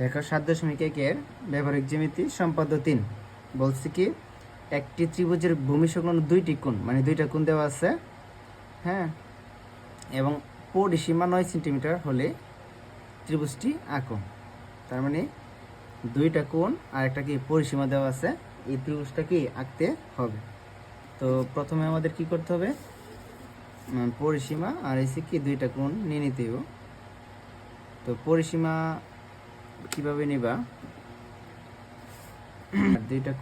দেখো সাত দশমিক একের ব্যবহারিক জ্যামিতি সম্পাদ্য তিন। বলছি কি, একটি ত্রিভুজের ভূমি সংলগ্ন দুইটি কোণ মানে দুইটা কোণ দেওয়া আছে হ্যাঁ? এবং পরিসীমা নয় সেন্টিমিটার হলে ত্রিভুজটি আঁকো। তার মানে দুইটা কোণ আর একটা কি পরিসীমা দেওয়া আছে, এই ত্রিভুজটা কি আঁকতে হবে? তো প্রথমে আমাদের কি করতে হবে? পরিসীমা আর এসে কি দুইটা কোণ নিয়ে নিতে হবে। তো পরিসীমা কীভাবে নিবা? দুইটা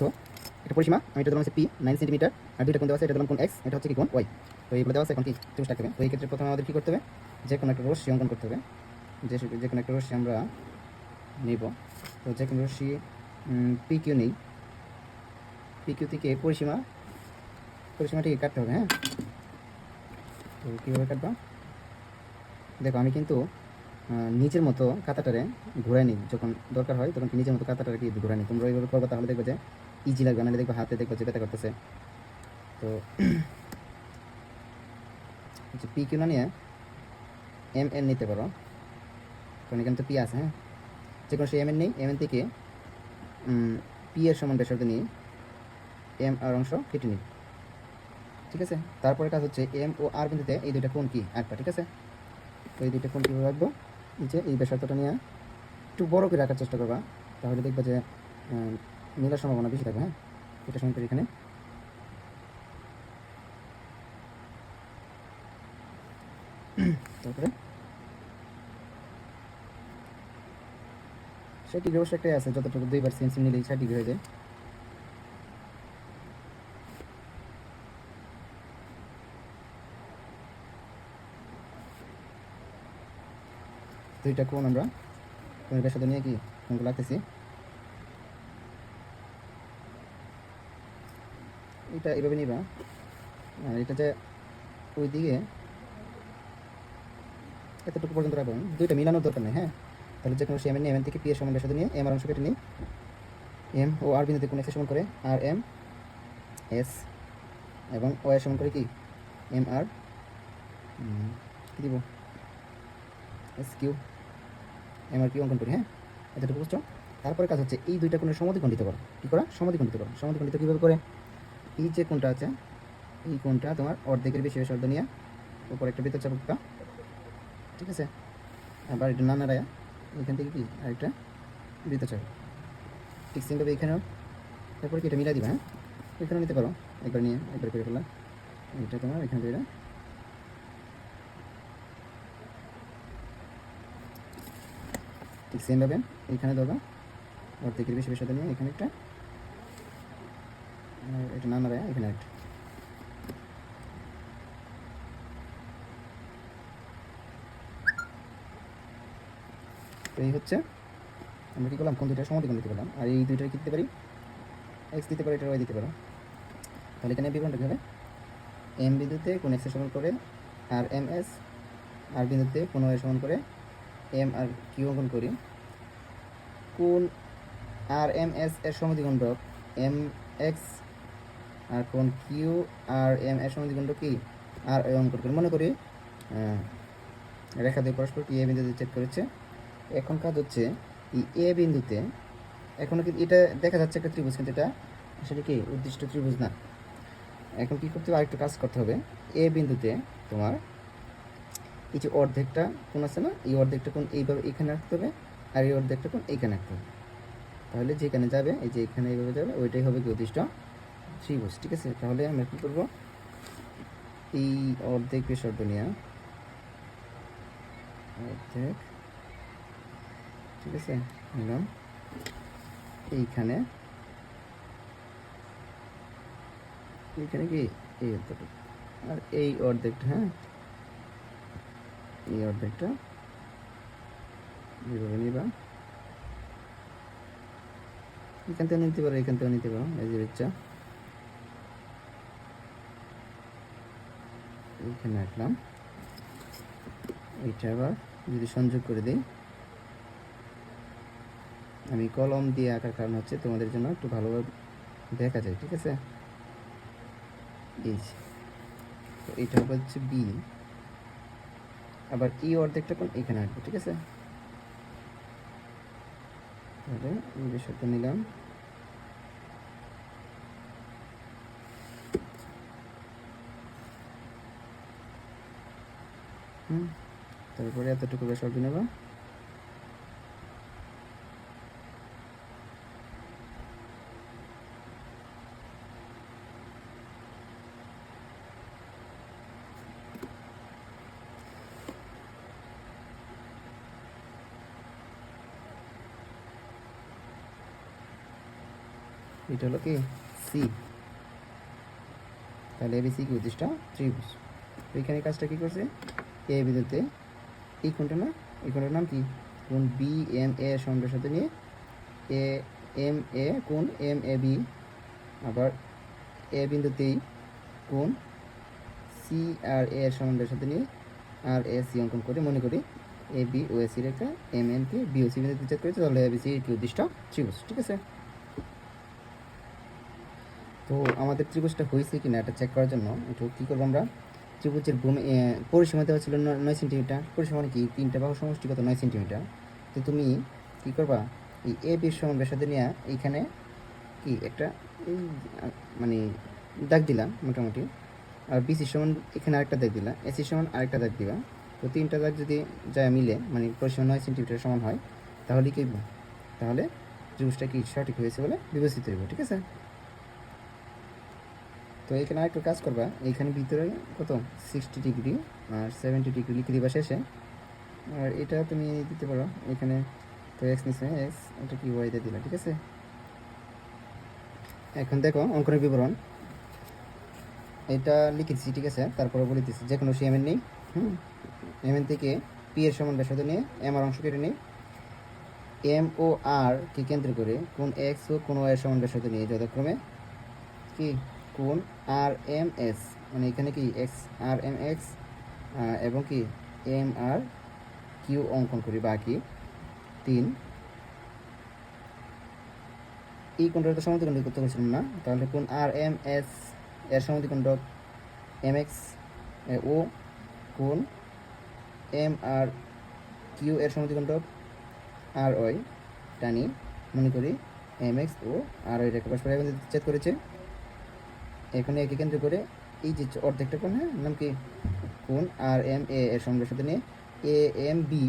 তো, এটা পরিসীমা, আমি এটা দিলাম হচ্ছে পি নাইন সেন্টিমিটার আর দুইটা কোণ দেওয়া আছে, এটা দিলাম কোণ এক্স এটা হচ্ছে কি কোণ ওয়াই তো এইগুলো দেওয়া আছে এখন কি ত্রিভুজ থাকবে তো এই ক্ষেত্রে প্রথমে আমাদের কি করতে হবে? যে কোনো একটা রশ্মি অঙ্কন করতে হবে। যে যে কোনো একটা রশ্মি আমরা নিব। তো যে কোনো রশ্মি পি কিউ নেই। পি কিউ থেকে পরিসীমা পরিসীমাটিকে কাটতে হবে হ্যাঁ? তো কীভাবে কাটবা? দেখো, আমি কিন্তু নিজের মতো কাতাটারে ঘুরাই নিই। যখন দরকার হয়, তখন নিজের মতো কাতাটারে কি ঘুরাই নিই? তোমরা এইভাবে করবে, তাহলে দেখবে যে ইজি লাগবে। না দেখবে হাতে দেখবে যে ব্যথা করতেছে। তো হচ্ছে পি না নিয়ে এম এন নিতে পারো। কারণ এখানে তো পি আছে হ্যাঁ? যে কোনো সে এম এন নেই। এম এন থেকে পি এর সমান ব্যাসার্ধ নিয়ে এম আর অংশ কেটে নিই। ঠিক আছে? তারপরে কাজ হচ্ছে এম ও আর বিন্দুতে এই দুইটা কোণ কি? আঁকবা ঠিক আছে? তো এই দুইটা কোণ কীভাবে রাখব? যে এই ব্যাসার্ধটা নিয়ে একটু বড় করে রাখার চেষ্টা করবা। তাহলে দেখবা যে মিলার সম্ভাবনা বেশি থাকবে হ্যাঁ? এটা সময় এখানে তারপরে? ষাট ডিগ্রি অবশ্য একটাই আছে, যতটুকু দুইবার সেম সেম নিলেই ষাট ডিগ্রি হয়ে যায়। দুইটা কোণ আমরা কোণের ব্যাসার্ধ নিয়ে কি কোণগুলো লাগতেছি এটা এভাবে নিবা, আর এটা যে ওই দিকে এতটুকু পর্যন্ত রাখব। দুইটা মিলানোর দরকার নেই হ্যাঁ? তাহলে যে কোনো সে এম এম থেকে পি এর সমান সাথে নিয়ে এম আর অংশ কেটে নিই। এম ও আর বিন্দুতে কোন এক্সের সমান করে আর এম এস এবং ও এর সমান করে কি? এম আর দিব? S Q M R Q অঙ্কন করি হ্যাঁ? এতটুকু বুঝছ? তারপরে কাজ হচ্ছে এই দুইটা কোণের দিতে পারো। কী করা? পারো। সমাধিকোণ দিতে কীভাবে করে? এই যে কোনটা আছে, এই কোনটা তোমার অর্ধেকের বেশি ব্যাসার্ধ নিয়ে, উপরে একটা বৃত্ত চাপকা ঠিক আছে? আবার এটা না নাড়ায়া এখান থেকে কি? আরেকটা বৃত্ত চাপ ঠিক সেমভাবে এখানেও। তারপরে কি এটা মিলাই দিবা হ্যাঁ? এখানেও নিতে পারো। একবার নিয়ে একবার করে ফেলা এটা তোমার এখান থেকে ঠিক সেমভাবে এখানে ধরবা। অর্ধেকের বেশি বেশি নিয়ে এখানে একটা। এটা না নাড়ায় এখানে একটা তো এই হচ্ছে, আমরা কী করলাম? কোন দুইটা সমাধিকোণ দিতে পারলাম আর এই দুইটা কি দিতে পারি? এক্স দিতে পারি, এটা ওয়াই দিতে পারো। তাহলে এখানে বিবরণটা কী হবে? এম বিন্দুতে কোন এক্সের সমান করে আর এম এস আর বিন্দুতে কোন এর সমান করে এম আর কিউ অঙ্কন করি। কোন আর এম এস এর সমাধিগণ্ডক এম এক্স আর কোন কিউ আর এম এর সমাধিগণ্ডক কি? আর অঙ্কন করি। মনে করি রেখা দিয়ে পরস্পর কি এ বিন্দুতে চেক করেছে। এখন কাজ হচ্ছে এই এ বিন্দুতে, এখনও কিন্তু এটা দেখা যাচ্ছে একটা ত্রিভুজ, কিন্তু এটা আসলে কি উদ্দিষ্ট ত্রিভুজ না। এখন কি করতে হবে? আরেকটু কাজ করতে হবে। এ বিন্দুতে তোমার এই যে অর্ধেকটা কোন আছে না, এই অর্ধেকটা কোন এইভাবে এখানে রাখতে হবে আর এই অর্ধেকটা কোন এইখানে রাখতে হবে। তাহলে যেখানে যাবে, এই যে এখানে এইভাবে যাবে, ওইটাই হবে কি উদ্দিষ্ট ত্রিভুজ, ঠিক আছে? তাহলে আমরা কী করব? এই অর্ধেক ব্যাসার্ধ নিয়ে অর্ধেক ঠিক আছে? নিলাম এইখানে। এইখানে কি? এই অর্ধেকটা। আর এই অর্ধেকটা হ্যাঁ? এই অর্ধেকটা। এইভাবে নিবা। এখান থেকে নিতে পারো, এখান থেকে নিতে পারো, এই যে ইচ্ছা এইখানে রাখলাম এইটা আবার যদি সংযোগ করে দিই। আমি কলম দিয়ে আঁকার কারণ হচ্ছে তোমাদের জন্য একটু ভালোভাবে দেখা যায়, ঠিক আছে? এই তো এইটা হচ্ছে বি আবার ই অর্ধেকটা কোন এখানে আসবে ঠিক আছে? তাহলে এই বিষয়টা নিলাম। তারপরে এতটুকু ব্যাসার্ধ নেব। এটা হলো কি? সি তাহলে এবিসি কি উদ্দেশ্যটা ত্রিভুজ। তো এখানে কাজটা কি করছে? এ বিন্দুতে এই কোনটা না, এই কোনটার নাম কি? কোন বি এম এ সমানের সাথে নিয়ে এ এম এ কোন এম এ বি আবার এ বিন্দুতেই কোন সি আর এ সমানের সাথে নিয়ে আর এ সি অঙ্কন করে মনে করি এ বি ও সি রেখা এম এন কে বি ও সি বিন্দুতে চেক করেছে, তাহলে এ বি এবিসি কি উদ্দেশ্য? ত্রিভুজ, ঠিক আছে? তো আমাদের ত্রিভুজটা হয়েছে কি না এটা চেক করার জন্য একটু কী করব আমরা? ত্রিভুজের ভূমি এ, পরিসীমা দেওয়া ছিল নয় সেন্টিমিটার পরিসীমা কি? তিনটা বাহু সমষ্টি কত নয় সেন্টিমিটার তো তুমি কি করবা? এই এ বির সমান ব্যাসার্ধ নিয়ে এইখানে কি একটা মানে দাগ দিলাম মোটামুটি। আর বিসির সমান এখানে আরেকটা দাগ দিলাম এসির সমান আরেকটা দাগ দিবা। তো তিনটা দাগ যদি যায় মিলে মানে পরিসীমা নয় সেন্টিমিটার সমান হয় তাহলে কি তাহলে ত্রিভুজটা কি সঠিক হয়েছে বলে বিবেচিত হইব ঠিক আছে? তো এখানে আরেকটু কাজ করবা, এইখানে ভিতরে কত? সিক্সটি ডিগ্রি আর সেভেন্টি ডিগ্রি লিখে দিবা শেষে। আর এটা তুমি দিতে পারো, এখানে তো এক্স নিচ্ছে এক্স এটা কি ওয়াইতে দিলা ঠিক আছে? এখন দেখো অঙ্কনের বিবরণ। এটা লিখেছি, ঠিক আছে? তারপরে বলে দিচ্ছি যে কোনো সি এমএন নেই, হুম? এমএন থেকে পি এর সমান ব্যাসার্ধ নিয়ে এম আর অংশ কেটে নিই। এম ও আর কে কেন্দ্র করে কোন এক্স ও কোন ওয়াই এর সমান ব্যাসার্ধ নিয়ে যথাক্রমে কি? কোন আর এম এস মানে এখানে কি এক্স আর এম এক্স এবং কি এম আর কিউ অঙ্কন করি বাকি? তিন। এই কোনটা তো সমতিকোণ করতে পারছিলাম না। তাহলে কোন আর এম এস এর সমতিকোণ এম এক্স ও, কোন এম আর কিউ এর সমতিকোণ আর ওই, টানি, মনে করি এম এক্স ও আর ওই রেখা পরস্পর চেক করেছে। এখানে একে কেন্দ্র করে এই যে অর্ধেকটা কোণ হ্যাঁ? নাম কি? কোণ আর এম এ এর সঙ্গে সাথে নিয়ে এ, এম, বি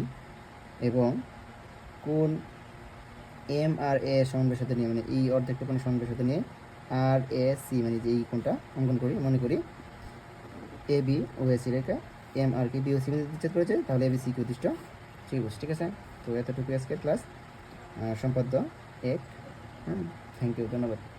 এবং কোণ এম আর এ সঙ্গে সাথে নিয়ে মানে এই অর্ধেকটা কোণের সঙ্গে সাথে নিয়ে আর এ, সি মানে যে এই কোণটা অঙ্কন করি, মনে করি। A, B, O, A, C Rekha, M R কে, বি, ও, সি বিচ্ছেদ করেছে, তাহলে এ, বি, সি কি উদ্দিষ্ট। ঠিক ত্রিভুজ ঠিক আছে? তো এতটুকু আজকের ক্লাস সম্পাদ্য এক হুম থ্যাংক ইউ ধন্যবাদ।